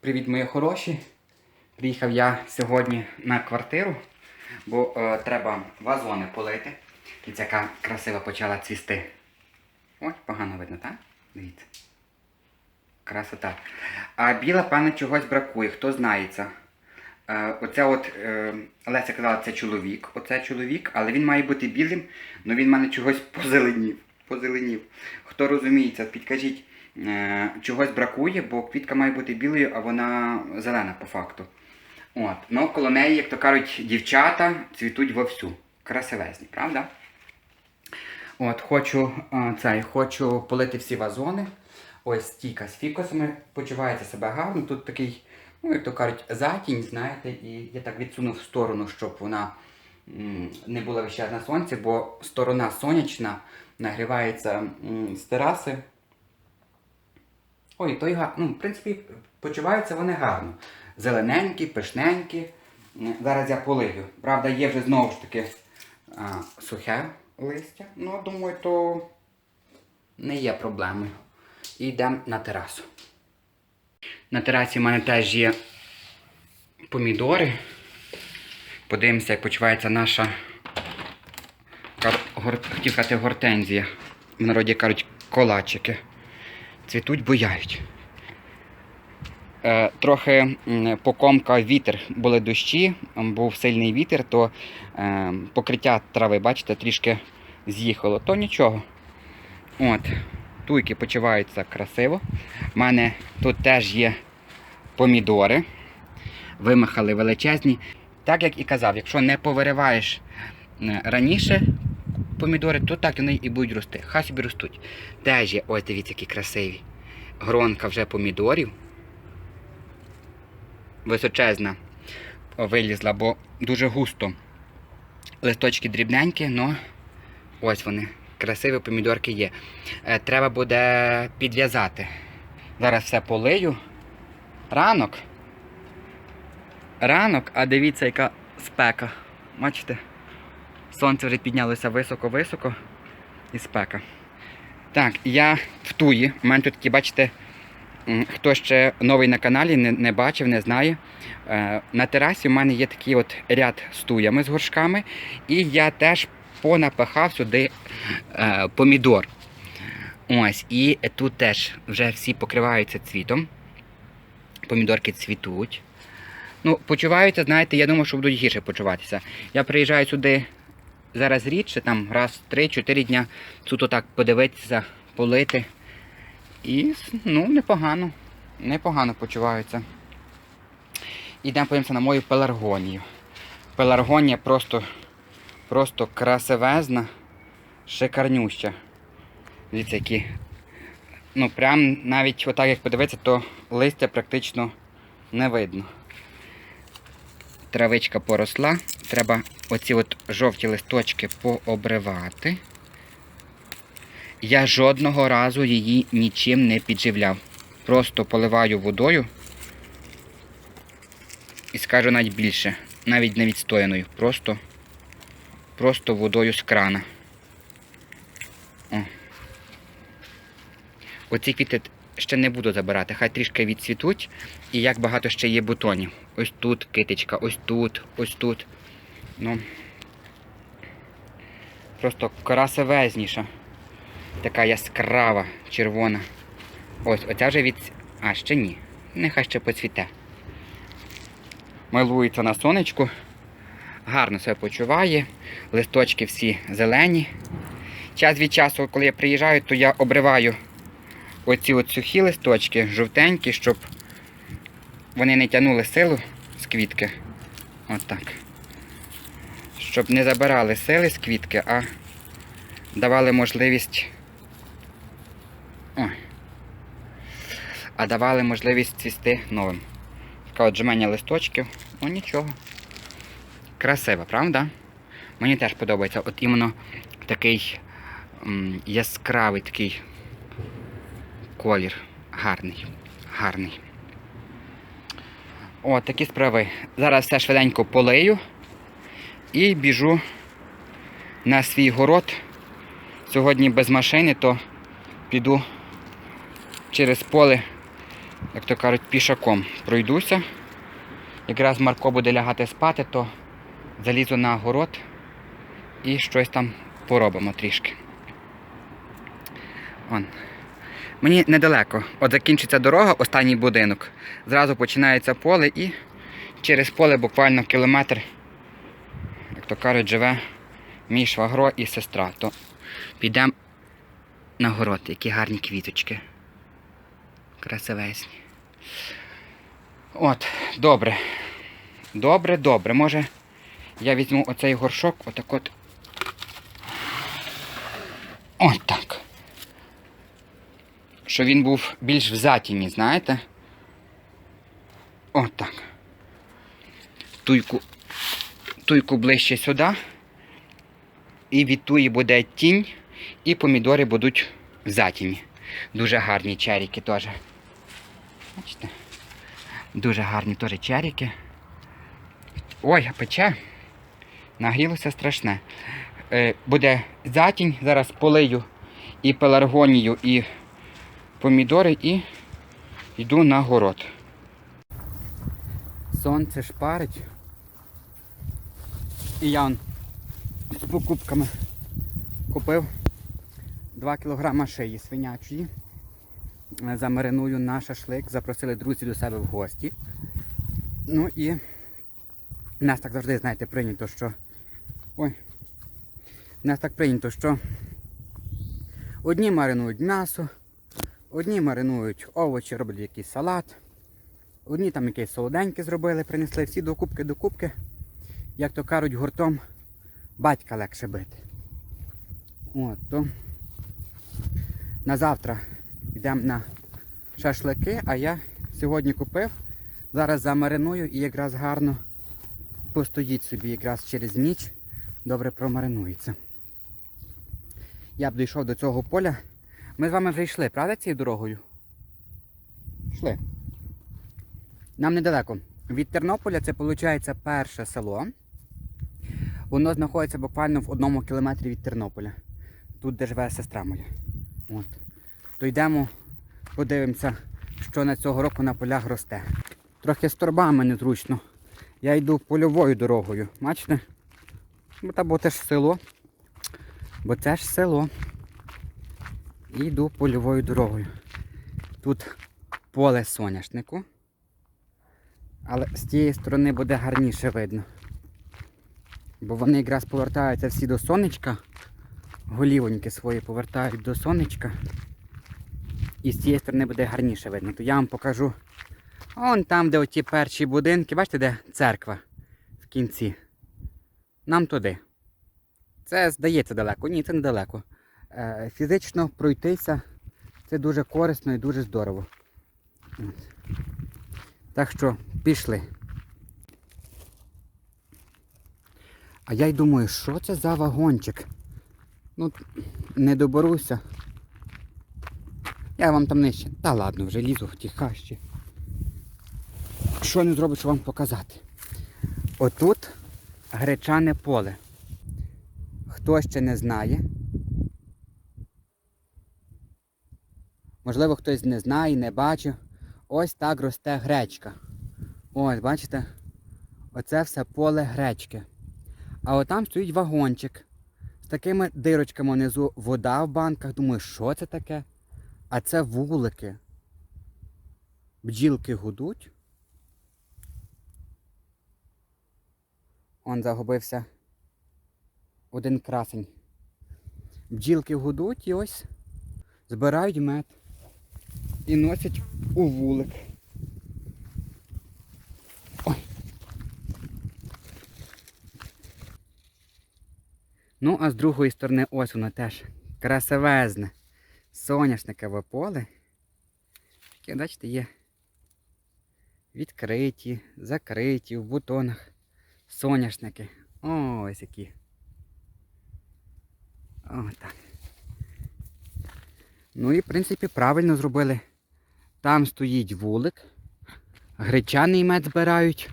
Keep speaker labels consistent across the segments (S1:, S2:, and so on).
S1: Привіт, мої хороші. Приїхав я сьогодні на квартиру, бо е, треба вазони полити. І ця красива почала цвісти. Ой, погано видно, так? Дивіться. Красота. А біла, певно, чогось бракує, хто знається. Е, оце от е, Леся казала, це чоловік. Оце чоловік, але він має бути білим, але він в мене чогось позеленів. позеленів. Хто розуміється, підкажіть, чогось бракує, бо квітка має бути білою, а вона зелена по факту. От. Ну, коло неї, як то кажуть, дівчата цвітуть вовсю. Красивезні, правда? От, хочу, е, цей, хочу полити всі вазони. Ось стійка з фікусами. Почувається себе гарно. Тут такий, ну, як то кажуть, затінь, знаєте, і я так відсунув в сторону, щоб вона не була час на сонці, бо сторона сонячна нагрівається з тераси. Ой, той га... ну, в принципі, почуваються вони гарно. Зелененькі, пишненькі. Зараз я полию. Правда, є вже знову ж таки а, сухе листя. Ну, думаю, то не є проблемою. І йдемо на терасу. На терасі в мене теж є помідори. Подивимося, як почувається наша хотів сказати, гортензія. В народі кажуть колачики. Цвітуть, буяють. Е, трохи м, покомкав вітер, були дощі, був сильний вітер, то е, покриття трави, бачите, трішки з'їхало, то нічого. От, туйки почуваються красиво. У мене тут теж є помідори. Вимахали величезні. Так як і казав, якщо не повириваєш раніше помідори, то так вони і будуть рости. Хай собі ростуть. Теж є, ось дивіться, які красиві. Гронка вже помідорів. Височезна вилізла, бо дуже густо. Листочки дрібненькі, але ось вони. Красиві помідорки є. Е, Треба буде підв'язати. Зараз все полию. Ранок. Ранок, а дивіться, яка спека. Бачите? Сонце вже піднялося високо-високо і спека. Так, я в туї. У мене тут такі, бачите, хто ще новий на каналі, не, не бачив, не знає. Е, На терасі у мене є такий от ряд з туями з горшками. І я теж понапихав сюди е, помідор. Ось, і тут теж вже всі покриваються цвітом. Помідорки цвітуть. Ну, почуваються, знаєте, я думаю, що будуть гірше почуватися. Я приїжджаю сюди зараз рідше, там раз 3-4 дня тут так подивитися, полити. І ну, непогано. Непогано почуваються. Ідемо подивимося на мою пеларгонію. Пеларгонія просто, просто красивезна, шикарнюща. Дивіться, які. Ну, прям навіть отак як подивитися, то листя практично не видно. Травичка поросла. Треба оці от жовті листочки пообривати. Я жодного разу її нічим не підживляв. Просто поливаю водою. І скажу навіть більше, навіть не відстояною. Просто, просто водою з крана. О. Оці квіти ще не буду забирати, хай трішки відцвітуть. І як багато ще є бутонів. Ось тут китичка, ось тут, ось тут. Ну, просто красивезніша. Така яскрава, червона. Ось, оця вже від. А, ще ні. Нехай ще поцвіте. Милується на сонечку. Гарно себе почуває. Листочки всі зелені. Час від часу, коли я приїжджаю, то я обриваю оці от сухі листочки, жовтенькі, щоб вони не тягнули силу з квітки. От. Щоб не забирали сили з квітки, а давали можливість. А давали можливість цвісти новим. Така от жменя листочків. Ну нічого. Красиво, правда? Мені теж подобається. От іменно такий яскравий такий колір. Гарний. Гарний. О, такі справи. Зараз все швиденько полию і біжу на свій город. Сьогодні без машини, то піду через поле як то кажуть, пішаком пройдуся. Якраз Марко буде лягати спати, то залізу на город і щось там поробимо трішки. Он. Мені недалеко. От закінчиться дорога, останній будинок. Зразу починається поле і через поле буквально кілометр, то кажуть, живе мій швагро і сестра. То підемо на город, які гарні квіточки. Красивесні. От, добре. Добре, добре. Може я візьму оцей горшок, отак от. От так. Що він був більш в затіні, знаєте? От так. Туйку, туйку ближче сюди. І від туї буде тінь, і помідори будуть в затіні. Дуже гарні черіки теж. Бачите? Дуже гарні теж черіки. Ой, пече. Нагрілося страшне. Е, буде затінь, зараз полию і пеларгонію, і помідори, і йду на город. Сонце шпарить. І я з покупками купив 2 кг шиї свинячої. Е, Замариную на шашлик. Запросили друзі до себе в гості. Ну і нас так завжди, знаєте, прийнято, що. Ой. Нас так прийнято, що одні маринують м'ясо, одні маринують овочі, роблять якийсь салат, одні там якесь солоденьке зробили, принесли всі до кубки до кубки. Як то кажуть, гуртом батька легше бити. От, то на завтра йдемо на шашлики, а я сьогодні купив. Зараз замариную і якраз гарно постоїть собі якраз через ніч, добре промаринується. Я б дійшов до цього поля. Ми з вами вже йшли, правда, цією дорогою? Йшли. Нам недалеко. Від Тернополя це виходить перше село. Воно знаходиться буквально в одному кілометрі від Тернополя. Тут, де живе сестра моя. От. То йдемо, подивимося, що на цього року на полях росте. Трохи з торбами незручно. Я йду польовою дорогою. Бачите? Бо та бо це ж село. Бо це ж село. І йду польовою дорогою. Тут поле соняшнику. Але з тієї сторони буде гарніше видно. Бо вони якраз повертаються всі до сонечка. Голівоньки свої повертають до сонечка. І з цієї сторони буде гарніше видно. То я вам покажу. Вон там, де оті перші будинки, бачите, де церква в кінці. Нам туди. Це здається далеко. Ні, це недалеко. Е, фізично пройтися це дуже корисно і дуже здорово. Так що пішли. А я й думаю, що це за вагончик? Ну, не доберуся. Я вам там нижче. Та ладно, вже лізу в ті хащі. Що не зробиш вам показати? Отут гречане поле. Хто ще не знає. Можливо, хтось не знає, не бачив. Ось так росте гречка. Ось, бачите? Оце все поле гречки. А отам стоїть вагончик. З такими дирочками внизу вода в банках. Думаю, що це таке? А це вулики. Бджілки гудуть. Он загубився один красень. Бджілки гудуть і ось збирають мед і носять у вулик. Ну, а з другої сторони ось воно теж красивезне соняшникове поле. Таке, бачите, є відкриті, закриті в бутонах соняшники. Ось які. Отак. Ну і в принципі правильно зробили. Там стоїть вулик, гречаний мед збирають,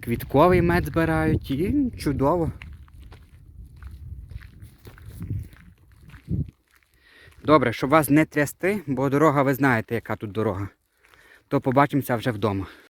S1: квітковий мед збирають і чудово. Добре, щоб вас не трясти, бо дорога, ви знаєте, яка тут дорога. то побачимося вже вдома.